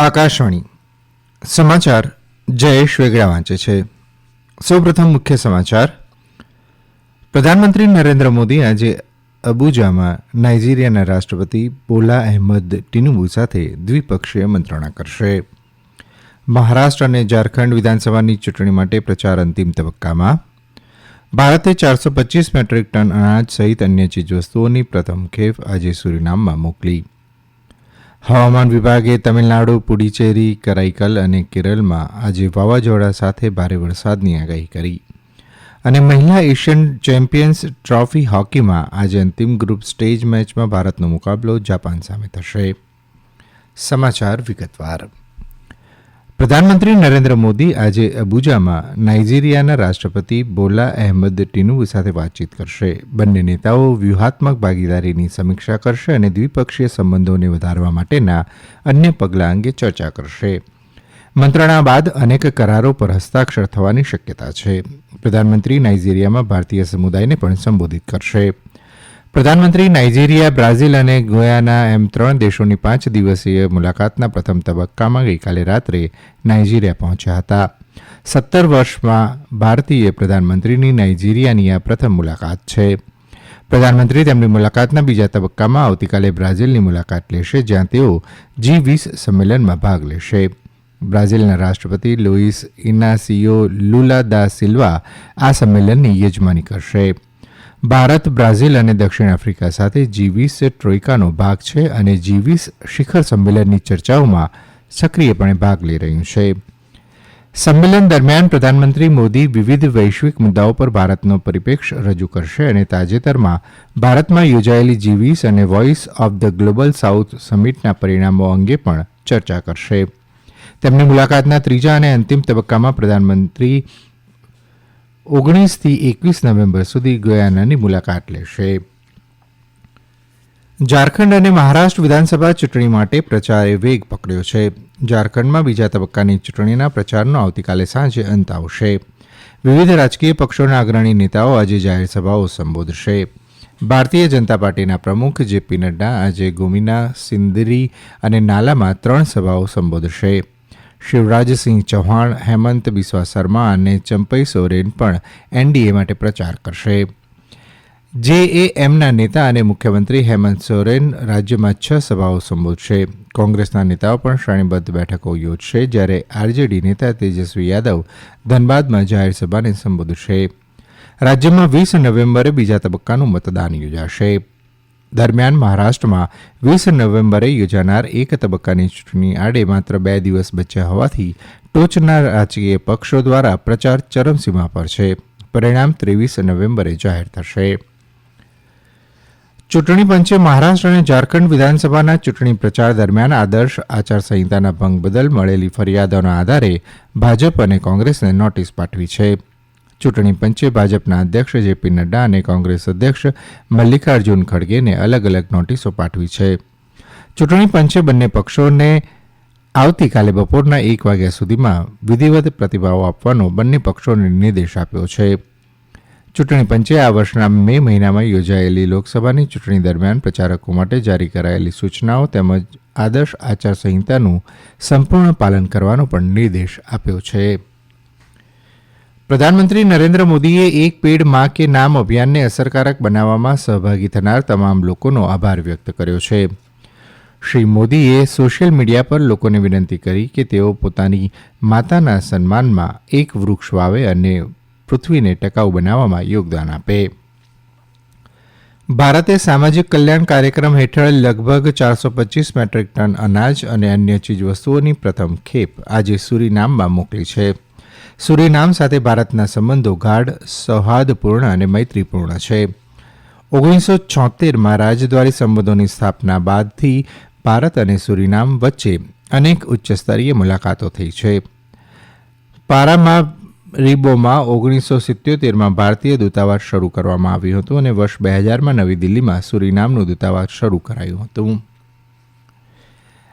આકાશવાણી. સમાચાર જયેશ વેગડા વાંચે છે. સૌપ્રથમ મુખ્ય સમાચાર. પ્રધાનમંત્રી નરેન્દ્ર મોદી આજે અબુજામાં નાઇજીરિયાના રાષ્ટ્રપતિ બોલા અહેમદ ટીનુબુ સાથે દ્વિપક્ષીય મંત્રણા કરશે. મહારાષ્ટ્ર અને ઝારખંડ વિધાનસભાની ચૂંટણી માટે પ્રચાર અંતિમ તબક્કામાં. ભારતે ચારસો પચીસ મેટ્રિક ટન અનાજ સહિત અન્ય ચીજવસ્તુઓની પ્રથમ ખેપ આજે સુરીનામમાં મોકલી. હવામાન વિભાગે તમિલનાડુ, પુડુચેરી, કરાઈકલ અને કેરળમાં આજે વાવાઝોડા સાથે ભારે વરસાદની આગાહી કરી. અને મહિલા એશિયન ચેમ્પિયન્સ ટ્રોફી હોકીમાં આજે અંતિમ ગ્રુપ સ્ટેજ મેચમાં ભારતનો મુકાબલો જાપાન સામે થશે. સમાચાર વિગતવાર. પ્રધાનમંત્રી નરેન્દ્ર મોદી આજે અબુજામાં નાઇજીરિયાના રાષ્ટ્રપતિ બોલા અહેમદ ટિનુબુ સાથે વાતચીત કરશે. બંને નેતાઓ વ્યૂહાત્મક ભાગીદારીની સમીક્ષા કરશે અને દ્વિપક્ષીય સંબંધોને વધારવા માટેના અન્ય પગલાં અંગે ચર્ચા કરશે. મંત્રણા બાદ અનેક કરારો પર હસ્તાક્ષર થવાની શક્યતા છે. પ્રધાનમંત્રી નાઇજીરિયામાં ભારતીય સમુદાયને પણ સંબોધિત કરશે. પ્રધાનમંત્રી નાઇજીરિયા, બ્રાઝિલ અને ગોયાના એમ ત્રણ દેશોની પાંચ દિવસીય મુલાકાતના પ્રથમ તબક્કામાં ગઈકાલે રાત્રે નાઇજીરિયા પહોંચ્યા હતા. સત્તર વર્ષમાં ભારતીય પ્રધાનમંત્રીની નાઇજીરિયાની આ પ્રથમ મુલાકાત છે. પ્રધાનમંત્રી તેમની મુલાકાતના બીજા તબક્કામાં આવતીકાલે બ્રાઝિલની મુલાકાત લેશે, જ્યાં તેઓ જી વીસ સંમેલનમાં ભાગ લેશે. બ્રાઝિલના રાષ્ટ્રપતિ Luiz Inacio Lula da Silva આ સંમેલનની યજમાની કરશે. ભારત, બ્રાઝિલ અને દક્ષિણ આફ્રિકા સાથે જી વીસ ટ્રોઇકાનો ભાગ છે અને જી વીસ શિખર સંમેલનની ચર્ચાઓમાં સક્રિયપણે ભાગ લઈ રહ્યું છે. સંમેલન દરમિયાન પ્રધાનમંત્રી મોદી વિવિધ વૈશ્વિક મુદ્દાઓ પર ભારતનો પરિપ્રેક્ષ રજૂ કરશે અને તાજેતરમાં ભારતમાં યોજાયેલી જી વીસ અને voice of the global south સમિટના પરિણામો અંગે પણ ચર્ચા કરશે. તેમની મુલાકાતના ત્રીજા અને અંતિમ તબક્કામાં પ્રધાનમંત્રી ઓગણીસથી એકવીસ નવેમ્બર સુધી ગયાનાની મુલાકાત લેશે. ઝારખંડ અને મહારાષ્ટ્ર વિધાનસભા ચૂંટણી માટે પ્રચારે વેગ પકડ્યો છે. ઝારખંડમાં બીજા તબક્કાની ચૂંટણીના પ્રચારનો આવતીકાલે સાંજે અંત આવશે. વિવિધ રાજકીય પક્ષોના અગ્રણી નેતાઓ આજે જાહેરસભાઓ સંબોધશે. ભારતીય જનતા પાર્ટીના પ્રમુખ જેપી નડ્ડા આજે ગોમીના સિંદરી અને નાલામાં ત્રણ સભાઓ સંબોધશે. શિવરાજસિંહ ચૌહાણ, હેમંત બિસ્વા શર્મા અને ચંપઈ સોરેન પણ એનડીએ માટે પ્રચાર કરશે. જેએએમના નેતા અને મુખ્યમંત્રી હેમંત સોરેન રાજ્યમાં છ સભાઓ સંબોધશે. કોંગ્રેસના નેતાઓ પણ શ્રેણીબદ્ધ બેઠકો યોજશે, જ્યારે આરજેડી નેતા તેજસ્વી યાદવ ધનબાદમાં જાહેરસભાને સંબોધશે. રાજ્યમાં વીસ નવેમ્બરે બીજા તબક્કાનું મતદાન યોજાશે. દરમિયાન મહારાષ્ટ્રમાં વીસ નવેમ્બરે યોજાનાર એક તબક્કાની ચૂંટણી આડે માત્ર બે દિવસ બચ્યા હોવાથી ટોચના રાજકીય પક્ષો દ્વારા પ્રચાર ચરમસીમા પર છે. પરિણામ ત્રેવીસ નવેમ્બરે જાહેર થશે. ચૂંટણી પંચે મહારાષ્ટ્ર અને ઝારખંડ વિધાનસભાના ચૂંટણી પ્રચાર દરમિયાન આદર્શ આચારસંહિતાના ભંગ બદલ મળેલી ફરિયાદોના આધારે ભાજપ અને કોંગ્રેસને નોટિસ પાઠવી છે. ચૂંટણી પંચે ભાજપના અધ્યક્ષ જેપી નડ્ડા અને કોંગ્રેસ અધ્યક્ષ મલ્લિકાર્જુન ખડગેને અલગ અલગ નોટિસો પાઠવી છે. ચૂંટણી પંચે બંને પક્ષોને આવતીકાલે બપોરના એક વાગ્યા સુધીમાં વિધિવત પ્રતિભાવો આપવાનો બંને પક્ષોને નિર્દેશ આપ્યો છે. ચૂંટણી પંચે આ વર્ષના મે મહિનામાં યોજાયેલી લોકસભાની ચૂંટણી દરમિયાન પ્રચારકો માટે જારી કરાયેલી સૂચનાઓ તેમજ આદર્શ આચારસંહિતાનું સંપૂર્ણ પાલન કરવાનો પણ નિર્દેશ આપ્યો છે. પ્રધાનમંત્રી નરેન્દ્ર મોદીએ એક પેડ મા કે નામ અભિયાનને અસરકારક બનાવવામાં સહભાગી થનાર તમામ લોકોનો આભાર વ્યક્ત કર્યો છે. શ્રી મોદીએ સોશિયલ મીડિયા પર લોકોને વિનંતી કરી કે તેઓ પોતાની માતાના સન્માનમાં એક વૃક્ષ વાવે અને પૃથ્વીને ટકાઉ બનાવવામાં યોગદાન આપે. ભારતે સામાજિક કલ્યાણ કાર્યક્રમ હેઠળ લગભગ ચારસો પચીસ મેટ્રિક ટન અનાજ અને અન્ય ચીજવસ્તુઓની પ્રથમ ખેપ આજે સુરીનામમાં મોકલી છે. સુરીનામ સાથે ભારતના સંબંધો ગાઢ, સૌહાર્દપૂર્ણ અને મૈત્રીપૂર્ણ છે. ઓગણીસો છોતેરમાં રાજદ્વારી સંબંધોની સ્થાપના બાદથી ભારત અને સુરીનામ વચ્ચે અનેક ઉચ્ચસ્તરીય મુલાકાતો થઈ છે. પારામાં રીબોમાં ઓગણીસો સિત્યોતેરમાં ભારતીય દૂતાવાસ શરૂ કરવામાં આવ્યું હતું અને વર્ષ બે હજારમાં નવી દિલ્હીમાં સુરીનામનું દૂતાવાસ શરૂ કરાયું હતું.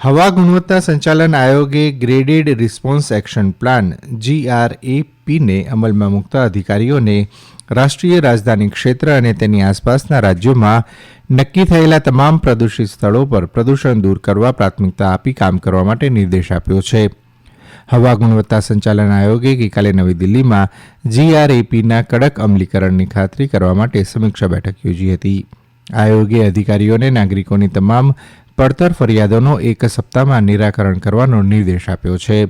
હવા ગુણવત્તા સંચાલન આયોગે ગ્રેડેડ રિસ્પોન્સ એક્શન પ્લાન જીઆરએપીને અમલમાં મૂકતા અધિકારીઓને રાષ્ટ્રીય રાજધાની ક્ષેત્ર અને તેની આસપાસના રાજ્યોમાં નક્કી થયેલા તમામ પ્રદૂષિત સ્થળો પર પ્રદૂષણ દૂર કરવા પ્રાથમિકતા આપી કામ કરવા માટે નિર્દેશ આપ્યો છે. હવા ગુણવત્તા સંચાલન આયોગે ગઈકાલે નવી દિલ્હીમાં જીઆરએપીના કડક અમલીકરણની ખાતરી કરવા માટે સમીક્ષા બેઠક યોજી હતી. આયોગે અધિકારીઓને નાગરિકોની તમામ પડતર ફરિયાદોનો એક સપ્તાહમાં નિરાકરણ કરવાનો નિર્દેશ આપ્યો છે.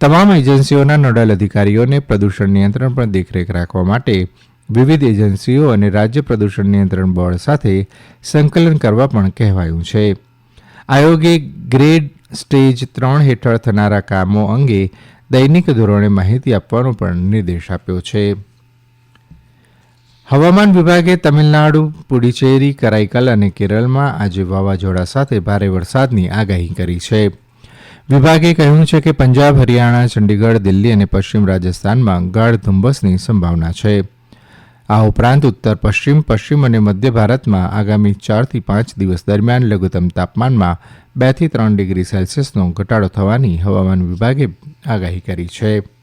તમામ એજન્સીઓના નોડલ અધિકારીઓને પ્રદૂષણ નિયંત્રણ પર દેખરેખ રાખવા માટે વિવિધ એજન્સીઓ અને રાજ્ય પ્રદૂષણ નિયંત્રણ બોર્ડ સાથે સંકલન કરવા પણ કહેવાયું છે. આયોગે ગ્રેડ સ્ટેજ ત્રણ હેઠળ થનારા કામો અંગે દૈનિક ધોરણે માહિતી આપવાનો પણ નિર્દેશ આપ્યો છે. હવામાન વિભાગે તમિલનાડુ, પુડુચેરી, કરાઈકલ અને કેરળમાં આજે વાવાઝોડા સાથે ભારે વરસાદની આગાહી કરી છે. વિભાગે કહ્યું છે કે પંજાબ, હરિયાણા, ચંડીગઢ, દિલ્હી અને પશ્ચિમ રાજસ્થાનમાં ગાઢ ધુમ્મસની સંભાવના છે. આ ઉપરાંત ઉત્તર, પશ્ચિમ પશ્ચિમ અને મધ્ય ભારતમાં આગામી ચારથી પાંચ દિવસ દરમિયાન લઘુત્તમ તાપમાનમાં બેથી ત્રણ ડિગ્રી સેલ્સિયસનો ઘટાડો થવાની હવામાન વિભાગે આગાહી કરી છે.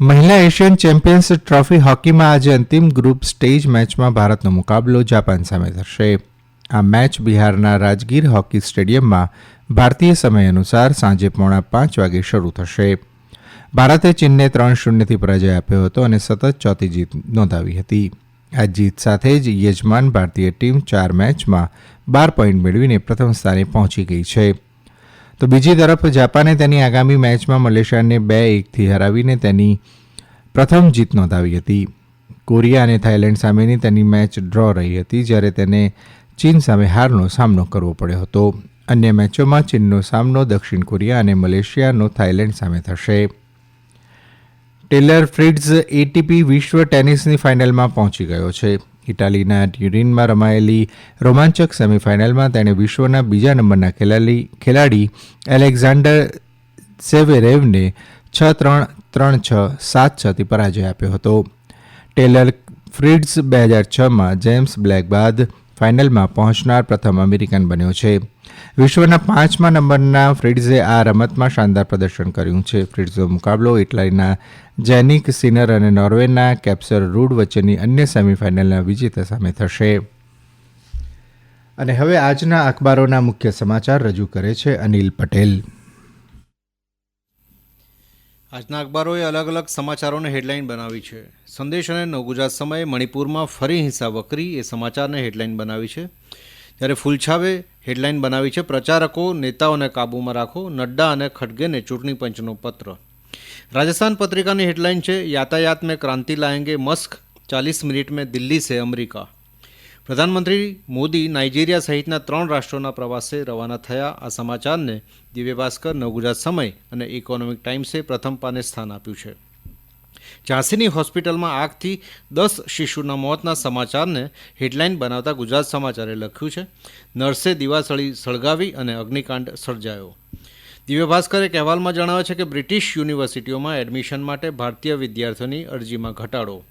મહિલા એશિયન ચેમ્પિયન્સ ટ્રોફી હોકીમાં આજે અંતિમ ગ્રુપ સ્ટેજ મેચમાં ભારતનો મુકાબલો જાપાન સામે થશે આ મેચ બિહારના રાજગીર હોકી સ્ટેડિયમમાં ભારતીય સમય અનુસાર સાંજે પોણા પાંચ વાગે શરૂ થશે. ભારતે ચીનને ત્રણ શૂન્યથી પરાજય આપ્યો હતો અને સતત ચોથી જીત નોંધાવી હતી. આ જીત સાથે જ યજમાન ભારતીય ટીમ ચાર મેચમાં બાર પોઈન્ટ મેળવીને પ્રથમ સ્થાને પહોંચી ગઈ છે. તો બીજી તરફ જાપાને તેની આગામી મેચમાં મલેશિયાને બે એકથી હરાવીને તેની પ્રથમ જીત નોંધાવી હતી. કોરિયા અને થાઇલેન્ડ સામેની તેની મેચ ડ્રો રહી હતી જ્યારે તેને ચીન સામે હારનો સામનો કરવો પડ્યો હતો. અન્ય મેચોમાં ચીનનો સામનો દક્ષિણ કોરિયા અને મલેશિયાનો થાઇલેન્ડ સામે થશે. ટેલર ફ્રિડ્સ એટીપી વિશ્વ ટેનિસની ફાઇનલમાં પહોંચી ગયો છે. ઇટાલીના ટ્યુરીનમાં રમાયેલી રોમાંચક સેમીફાઇનલમાં તેણે વિશ્વના બીજા નંબરના ખેલાડી એલેક્ઝાન્ડર સેવેરેવને છ ત્રણ ત્રણ છ, સાત છથી પરાજય આપ્યો હતો. ટેલર ફ્રિડ્સ બે હજાર છમાં જેમ્સ બ્લેક બાદ ફાઇનલમાં પહોંચનાર પ્રથમ અમેરિકન બન્યો છે. વિશ્વના પાંચમા નંબરના ફ્રિડ્ઝે આ રમતમાં શાનદાર પ્રદર્શન કર્યું છે. ફ્રિડ્ઝનો મુકાબલો ઇટલીના જેનિક સિનર અને નોર્વેના કેપ્સર રૂડ વચ્ચેની અન્ય સેમીફાઇનલના વિજેતા સામે થશે. અને હવે આજના અખબારોના મુખ્ય સમાચાર રજૂ કરે છે અનિલ પટેલ. આજના અખબારોએ અલગ અલગ સમાચારોને હેડલાઇન બનાવી છે. સંદેશ અને નવગુજરાત સમયે મણિપુરમાં ફરી હિંસા વકરી એ સમાચારને હેડલાઇન બનાવી છે. જ્યારે ફૂલછાવે હેડલાઇન બનાવી છે, પ્રચારકો નેતાઓને કાબૂમાં રાખો, નડ્ડા અને ખડગેને ચૂંટણી પંચનો પત્ર. રાજસ્થાન પત્રિકાની હેડલાઇન છે, યાતાયાત મેં ક્રાંતિ લાએંગે મસ્ક, ચાલીસ મિનિટ મેં દિલ્હી સે અમેરિકા. પ્રધાનમંત્રી મોદી નાઇજીરિયા સહિતના ત્રણ રાષ્ટ્રોના પ્રવાસે રવાના થયા. આ સમાચારને દિવ્ય ભાસ્કર નવગુજરાત સમય અને ઇકોનોમિક ટાઈમ્સે પ્રથમ પાને સ્થાન આપ્યું છે. ઝાંસીની હોસ્પિટલમાં આગથી દસ શિશુના મોતના સમાચારને હેડલાઇન બનાવતા ગુજરાત સમાચારે લખ્યું છે, નર્સે દિવાસળી સળગાવી અને અગ્નિકાંડ સર્જાયો. દિવ્ય ભાસ્કર એક અહેવાલમાં જણાવે છે કે બ્રિટિશ યુનિવર્સિટીઓમાં એડમિશન માટે ભારતીય વિદ્યાર્થીઓની અરજીમાં ઘટાડો.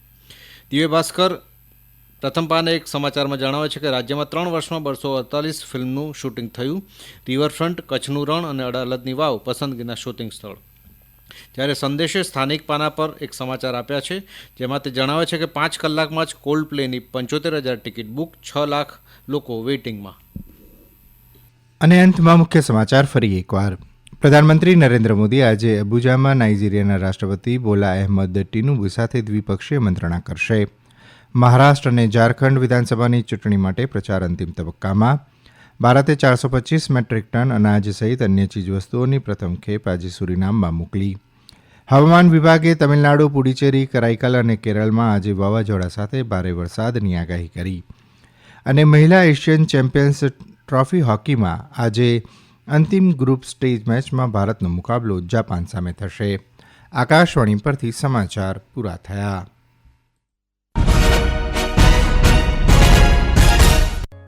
દિવ્ય ભાસ્કર પ્રથમ પાને એક સમાચારમાં જણાવે છે કે રાજ્યમાં ત્રણ વર્ષમાં બસો અડતાલીસ ફિલ્મનું શૂટિંગ થયું. રિવરફ્રન્ટ, કચ્છનું રણ અને અડાલતની વાવ, પસંદગીના શૂટિંગ સ્થળ. જ્યારે સંદેશે સ્થાનિક પાના પર એક સમાચાર આપ્યા છે, જેમાં તે જણાવે છે કે પાંચ કલાકમાં જ કોલ્ડ પ્લેની પંચોતેર હજાર ટિકિટ બુક, છ લાખ લોકો વેઇટિંગમાં. અને અંતમાં મુખ્ય સમાચાર ફરી એકવાર. પ્રધાનમંત્રી નરેન્દ્ર મોદી આજે અબુજામાં નાઇજીરિયાના રાષ્ટ્રપતિ બોલા અહેમદ ટીનુબુ સાથે દ્વિપક્ષીય મંત્રણા કરશે. મહારાષ્ટ્ર અને ઝારખંડ વિધાનસભાની ચૂંટણી માટે પ્રચાર અંતિમ તબક્કામાં ભારતે ચારસો પચીસ મેટ્રિક ટન અનાજ સહિત અન્ય ચીજવસ્તુઓની પ્રથમ ખેપ આજે સુરીનામમાં મોકલી. હવામાન વિભાગે તમિલનાડુ, પુડુચેરી, કરાઈકલ અને કેરળમાં આજે વાવાઝોડા સાથે ભારે વરસાદની આગાહી કરી. અને મહિલા એશિયન ચેમ્પિયન્સ ટ્રોફી હોકીમાં આજે અંતિમ ગ્રુપ સ્ટેજ મેચમાં ભારતનો મુકાબલો જાપાન સામે થશે. આકાશવાણી પરથી સમાચાર પૂરા થયા.